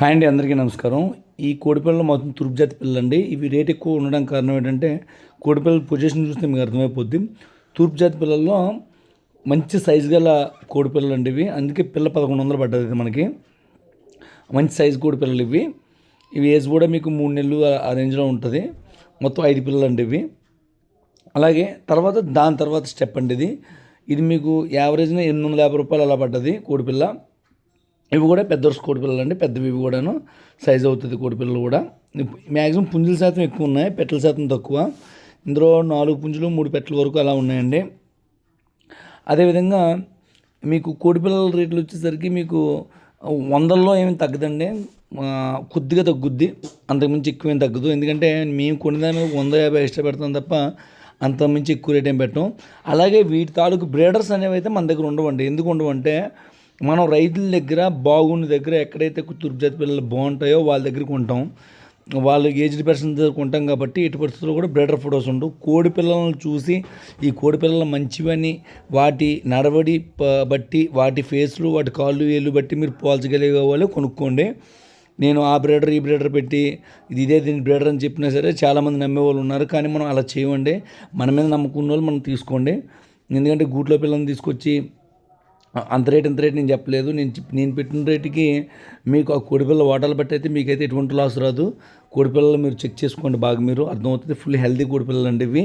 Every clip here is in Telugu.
హాయ్ అండి అందరికీ నమస్కారం. ఈ కోడిపిల్లలు మొత్తం తూర్పు జాతి అండి ఇవి రేట్ ఎక్కువ ఉండడం కారణం ఏంటంటే కోడిపిల్లల పొజిషన్ చూస్తే మీకు అర్థమైపోద్ది. తూర్పు జాతి పిల్లల్లో మంచి సైజు గల కోడిపిల్లలు అండి ఇవి. అందుకే పిల్ల పదకొండు వందలు పడ్డది ఇది మనకి. మంచి సైజు కోడిపిల్లలు ఇవి. ఇవి ఏజ్ కూడా మీకు మూడు నెలలు ఆ- ఆ రేంజ్లో ఉంటుంది. మొత్తం ఐదు పిల్లలు అండి ఇవి. అలాగే తర్వాత దాని తర్వాత స్టెప్ అండి ఇది. ఇది మీకు యావరేజ్న ఎనిమిది వందల యాభై రూపాయలు అలా పడ్డది కోడిపిల్ల. ఇవి కూడా పెద్ద వరుస కోడిపిల్లలు అండి పెద్దవి ఇవి కూడాను. సైజ్ అవుతుంది కోడిపిల్లలు కూడా. మ్యాక్సిమం పుంజుల శాతం ఎక్కువ ఉన్నాయి. పెట్టెల శాతం తక్కువ. ఇందులో నాలుగు పుంజులు మూడు పెట్టెల వరకు అలా ఉన్నాయండి. అదేవిధంగా మీకు కోడిపిల్లల రేట్లు వచ్చేసరికి మీకు వందల్లో ఏమి తగ్గదండి. కొద్దిగా తగ్గుద్ది. అంతకుమించి ఎక్కువ ఏం తగ్గదు. ఎందుకంటే మేము కొనేదాన్ని వంద యాభై ఎక్స్ట్రా పెడతాం తప్ప అంతకుమించి ఎక్కువ రేట్ ఏం పెట్టం. అలాగే వీటి తాలూకు బ్రేడర్స్ అనేవి అయితే మన దగ్గర ఉండవండి. ఎందుకు ఉండవంటే మనం రైతుల దగ్గర బాగున్న దగ్గర ఎక్కడైతే తూర్పు జాతి పిల్లలు బాగుంటాయో వాళ్ళ దగ్గర కొంటాం. వాళ్ళు ఏజ్డ్ పర్సన్ కొంటాం కాబట్టి ఎటు పరిస్థితుల్లో కూడా బ్రీడర్ ఫొటోస్ ఉండవు కోడి పిల్లలను చూసి ఈ కోడి పిల్లలు మంచివని వాటి నడవడి బట్టి వాటి ఫేస్లు వాటి కాళ్ళు వేళ్ళు బట్టి మీరు పోల్చగలిగే వాళ్ళు కొనుక్కోండి. నేను ఆ బ్రీడర్ ఈ బ్రీడర్ పెట్టి ఇది ఇదే దీని బ్రీడర్ అని చెప్పినా సరే చాలామంది నమ్మే వాళ్ళు ఉన్నారు. కానీ మనం అలా చేయండి మన మీద నమ్ముకున్న వాళ్ళు మనం తీసుకోండి. ఎందుకంటే గూట్లో పిల్లల్ని తీసుకొచ్చి అంత రేట్ ఇంత రేట్ నేను చెప్పలేదు. నేను నేను పెట్టిన రేటుకి మీకు ఆ కోడిపిల్ల వాటాలు బట్టి అయితే మీకైతే ఎటువంటి లాస్ రాదు. కోడిపిల్లలు మీరు చెక్ చేసుకోండి బాగా మీరు. అర్థమవుతుంది ఫుల్ హెల్దీ కోడిపిల్లలు అండి ఇవి.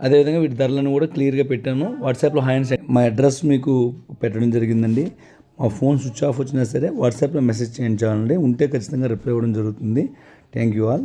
అదేవిధంగా వీటి ధరలను కూడా క్లియర్గా పెట్టాను. వాట్సాప్లో హాయ్ అండ్ సెండ్ మా అడ్రస్ మీకు పెట్టడం జరిగిందండి. మా ఫోన్ స్విచ్ ఆఫ్ వచ్చినా సరే వాట్సాప్లో మెసేజ్ చేయించాలండి ఉంటే ఖచ్చితంగా రిప్లై ఇవ్వడం జరుగుతుంది. Thank you all.